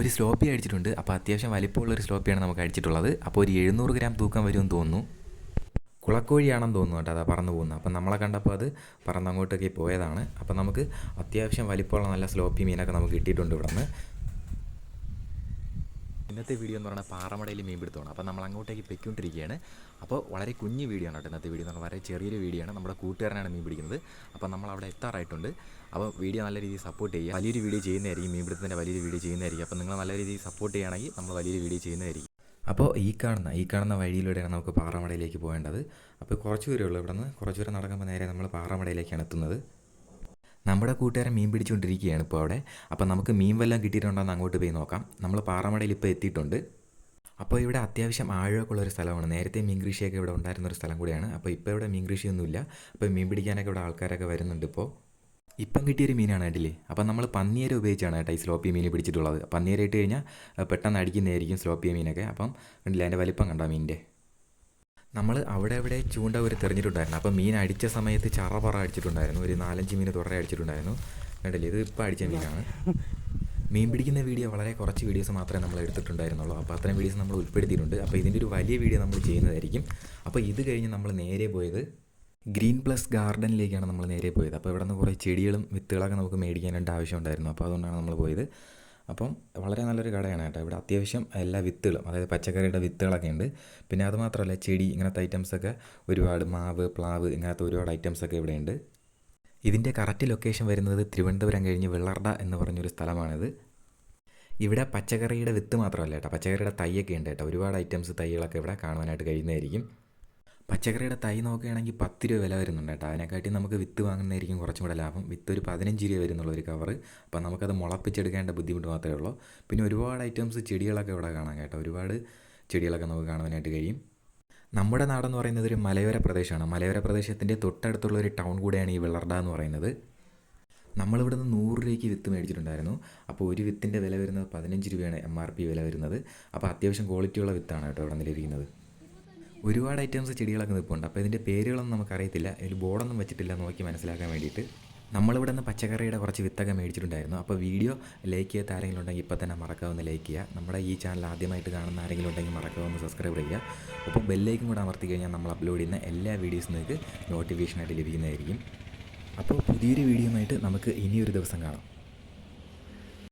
ഒരു സ്ലോപ്പി അടിച്ചിട്ടുണ്ട്. അപ്പോൾ അത്യാവശ്യം വലിപ്പമുള്ള ഒരു സ്ലോപ്പിയാണ് നമുക്ക് അടിച്ചിട്ടുള്ളത്. അപ്പോൾ ഒരു എഴുന്നൂറ് ഗ്രാം തൂക്കം വരുമെന്ന് തോന്നുന്നു. കുളക്കോഴിയാണെന്ന് തോന്നുന്നു കേട്ടോ അതാ പറന്ന് പോകുന്നത്. അപ്പം നമ്മളെ കണ്ടപ്പോൾ അത് പറന്ന് അങ്ങോട്ടേക്ക് പോയതാണ്. അപ്പം നമുക്ക് അത്യാവശ്യം വലിപ്പമുള്ള നല്ല സ്ലോപ്പി മീനൊക്കെ നമുക്ക് കിട്ടിയിട്ടുണ്ട് ഇവിടെ നിന്ന് ഇന്നത്തെ വീഡിയോ എന്ന് പറഞ്ഞാൽ പാറമടയിൽ മീൻ പിടുത്തമാണ്. അപ്പോൾ നമ്മൾ അങ്ങോട്ടേക്ക് പൊയ്ക്കൊണ്ടിരിക്കുകയാണ്. അപ്പോൾ വളരെ കുഞ്ഞ് വീഡിയോ ആണ് ഇന്നത്തെ വീഡിയോ എന്ന് പറഞ്ഞാൽ വളരെ ചെറിയൊരു വീഡിയോ ആണ്. നമ്മുടെ കൂട്ടുകാരനാണ് മീൻ പിടിക്കുന്നത്. അപ്പോൾ നമ്മൾ അവിടെ എത്താറായിട്ടുണ്ട്. അപ്പോൾ വീഡിയോ നല്ല രീതിയിൽ സപ്പോർട്ട് ചെയ്യുക. വലിയൊരു വീഡിയോ ചെയ്യുന്നതായിരിക്കും മീൻ പിടുത്തത്തിന്റെ വലിയൊരു വീഡിയോ ചെയ്യുന്നതായിരിക്കും. അപ്പോൾ നിങ്ങൾ നല്ല രീതിയിൽ സപ്പോർട്ട് ചെയ്യുകയാണെങ്കിൽ നമ്മൾ വലിയൊരു വീഡിയോ ചെയ്യുന്നതായിരിക്കും. അപ്പോൾ ഈ കാണുന്ന ഈ കാണുന്ന വഴിയിലൂടെയാണ് നമുക്ക് പാറമടയിലേക്ക് പോകേണ്ടത്. അപ്പോൾ കുറച്ച് ദൂരമുള്ളൂ ഇവിടെ നിന്ന് കുറച്ച് ദൂരം നടക്കുമ്പോൾ നേരെ നമ്മൾ പാറമടയിലേക്കാണ് എത്തുന്നത്. നമ്മുടെ കൂട്ടുകാരൻ മീൻ പിടിച്ചുകൊണ്ടിരിക്കുകയാണ് ഇപ്പോൾ അവിടെ. അപ്പോൾ നമുക്ക് മീൻ വല്ലതും കിട്ടിയിട്ടുണ്ടോ അങ്ങോട്ട് പോയി നോക്കാം. നമ്മൾ പാറമടയിൽ ഇപ്പോൾ എത്തിയിട്ടുണ്ട്. അപ്പോൾ ഇവിടെ അത്യാവശ്യം ആഴമൊക്കെ ഉള്ള ഒരു സ്ഥലമാണ്. നേരത്തെ മീൻ കൃഷിയൊക്കെ ഇവിടെ ഉണ്ടായിരുന്ന ഒരു സ്ഥലം കൂടിയാണ്. അപ്പോൾ ഇപ്പോൾ ഇവിടെ മീൻ കൃഷിയൊന്നുമില്ല. അപ്പോൾ മീൻ പിടിക്കാനൊക്കെ ഇവിടെ ആൾക്കാരൊക്കെ വരുന്നുണ്ട് ഇപ്പോൾ. ഇപ്പം കിട്ടിയൊരു മീനാണ് കേട്ടില്ലേ? അപ്പം നമ്മൾ പന്നിയേര ഉപയോഗിച്ചാണ് കേട്ടോ ഈ സ്ലോപ്പി മീൻ പിടിച്ചിട്ടുള്ളത്. പന്നിയേര ഇട്ട് കഴിഞ്ഞാൽ പെട്ടെന്ന് അടിക്കുന്നതായിരിക്കും സ്ലോപ്പിയ മീനൊക്കെ. അപ്പം കണ്ടില്ല അതിന്റെ വലിപ്പം കണ്ടോ മീനിന്റെ? നമ്മൾ അവിടെ അവിടെ ചൂണ്ട ഒരു തെറിഞ്ഞിട്ടുണ്ടായിരുന്നു. അപ്പോൾ മീൻ അടിച്ച സമയത്ത് ചറപറ അടിച്ചിട്ടുണ്ടായിരുന്നു. ഒരു നാലഞ്ച് മീൻ തുടരെ അടിച്ചിട്ടുണ്ടായിരുന്നു. കണ്ടില്ലേ? ഇത് ഇപ്പോൾ അടിച്ച മീനാണ്. മീൻ പിടിക്കുന്ന വീഡിയോ വളരെ കുറച്ച് വീഡിയോസ് മാത്രമേ നമ്മൾ എടുത്തിട്ടുണ്ടായിരുന്നുള്ളൂ. അപ്പോൾ അത്തരം വീഡിയോസ് നമ്മൾ ഉൾപ്പെടുത്തിയിട്ടുണ്ട്. അപ്പോൾ ഇതിന്റെ ഒരു വലിയ വീഡിയോ നമ്മൾ ചെയ്യുന്നതായിരിക്കും. അപ്പോൾ ഇത് കഴിഞ്ഞ് നമ്മൾ നേരെ പോയത് ഗ്രീൻ പ്ലസ് ഗാർഡനിലേക്കാണ് നമ്മൾ നേരെ പോയത്. അപ്പോൾ ഇവിടെ നിന്ന് കുറേ ചെടികളും വിത്തുകളൊക്കെ നമുക്ക് മേടിക്കാനായിട്ട് ആവശ്യമുണ്ടായിരുന്നു. അപ്പോൾ അതുകൊണ്ടാണ് നമ്മൾ പോയത്. അപ്പം വളരെ നല്ലൊരു കടയാണ് കേട്ടോ. ഇവിടെ അത്യാവശ്യം എല്ലാ വിത്തുകളും അതായത് പച്ചക്കറിയുടെ വിത്തുകളൊക്കെ ഉണ്ട്. പിന്നെ അത് മാത്രമല്ല ചെടി ഇങ്ങനത്തെ ഐറ്റംസൊക്കെ ഒരുപാട് മാവ് പ്ലാവ് ഇങ്ങനത്തെ ഒരുപാട് ഐറ്റംസൊക്കെ ഇവിടെ ഉണ്ട്. ഇതിന്റെ കറക്റ്റ് ലൊക്കേഷൻ വരുന്നത് തിരുവനന്തപുരം കഴിഞ്ഞ് വെള്ളർട എന്ന് പറഞ്ഞൊരു സ്ഥലമാണിത്. ഇവിടെ പച്ചക്കറിയുടെ വിത്ത് മാത്രമല്ല കേട്ടോ പച്ചക്കറിയുടെ തൈയൊക്കെ ഉണ്ട് കേട്ടോ. ഒരുപാട് ഐറ്റംസ് തൈകളൊക്കെ ഇവിടെ കാണുവാനായിട്ട് കഴിയുന്നതായിരിക്കും. പച്ചക്കറിയുടെ തൈ നോക്കുകയാണെങ്കിൽ പത്ത് രൂപ വില വരുന്നുണ്ട് കേട്ടോ. അതിനെക്കാട്ടി നമുക്ക് വിത്ത് വാങ്ങുന്നതായിരിക്കും കുറച്ചും കൂടെ ലാഭം. വിത്ത് ഒരു പതിനഞ്ച് രൂപ വരുന്നുള്ള ഒരു കവർ അപ്പോൾ നമുക്കത് മുളപ്പിച്ചെടുക്കേണ്ട ബുദ്ധിമുട്ട് മാത്രമേ ഉള്ളൂ. പിന്നെ ഒരുപാട് ഐറ്റംസ് ചെടികളൊക്കെ ഇവിടെ കാണാം കേട്ടോ. ഒരുപാട് ചെടികളൊക്കെ നമുക്ക് കാണാനായിട്ട് കഴിയും. നമ്മുടെ നാടെന്ന് പറയുന്നത് ഒരു മലയോര പ്രദേശമാണ്. മലയോര പ്രദേശത്തിന്റെ തൊട്ടടുത്തുള്ള ഒരു ടൗൺ കൂടെയാണ് ഈ വെള്ളർഡ എന്ന് പറയുന്നത്. നമ്മളിവിടെ നിന്ന് നൂറ് രൂപയ്ക്ക് വിത്ത് മേടിച്ചിട്ടുണ്ടായിരുന്നു. അപ്പോൾ ഒരു വിത്തിന്റെ വില വരുന്നത് പതിനഞ്ച് രൂപയാണ് എം ആർ പി വില വരുന്നത്. അപ്പോൾ അത്യാവശ്യം ക്വാളിറ്റിയുള്ള വിത്താണ് കേട്ടോ ഇവിടെ നിലയിരിക്കുന്നത് ഒരുപാട് ഐറ്റംസ് ചെടികളൊക്കെ നിൽപ്പുണ്ട് അപ്പോൾ ഇതിന്റെ പേരുകളൊന്നും നമുക്കറിയത്തില്ല. ഇതിൽ ബോർഡൊന്നും വെച്ചിട്ടില്ല നോക്കി മനസ്സിലാക്കാൻ വേണ്ടിയിട്ട്. നമ്മളിവിടെ നിന്ന് പച്ചക്കറിയുടെ കുറച്ച് വിത്തൊക്കെ മേടിച്ചിട്ടുണ്ടായിരുന്നു. അപ്പോൾ വീഡിയോ ലൈക്ക് ചെയ്യാത്ത ആരെങ്കിലും ഉണ്ടെങ്കിൽ ഇപ്പോൾ തന്നെ മറക്കാവുന്ന ലൈക്ക് ചെയ്യുക നമ്മുടെ ഈ ചാനൽ ആദ്യമായിട്ട് കാണുന്ന ആരെങ്കിലും ഉണ്ടെങ്കിൽ മറക്കാവുന്ന സബ്സ്ക്രൈബ് ചെയ്യുക. അപ്പോൾ ബെല്ലൈക്കും കൂടെ അമർത്തി കഴിഞ്ഞാൽ നമ്മൾ അപ്ലോഡ് ചെയ്യുന്ന എല്ലാ വീഡിയോസും നിങ്ങൾക്ക് നോട്ടിഫിക്കേഷനായിട്ട് ലഭിക്കുന്നതായിരിക്കും. അപ്പോൾ പുതിയൊരു വീഡിയോ ആയിട്ട് നമുക്ക് ഇനിയൊരു ദിവസം കാണാം.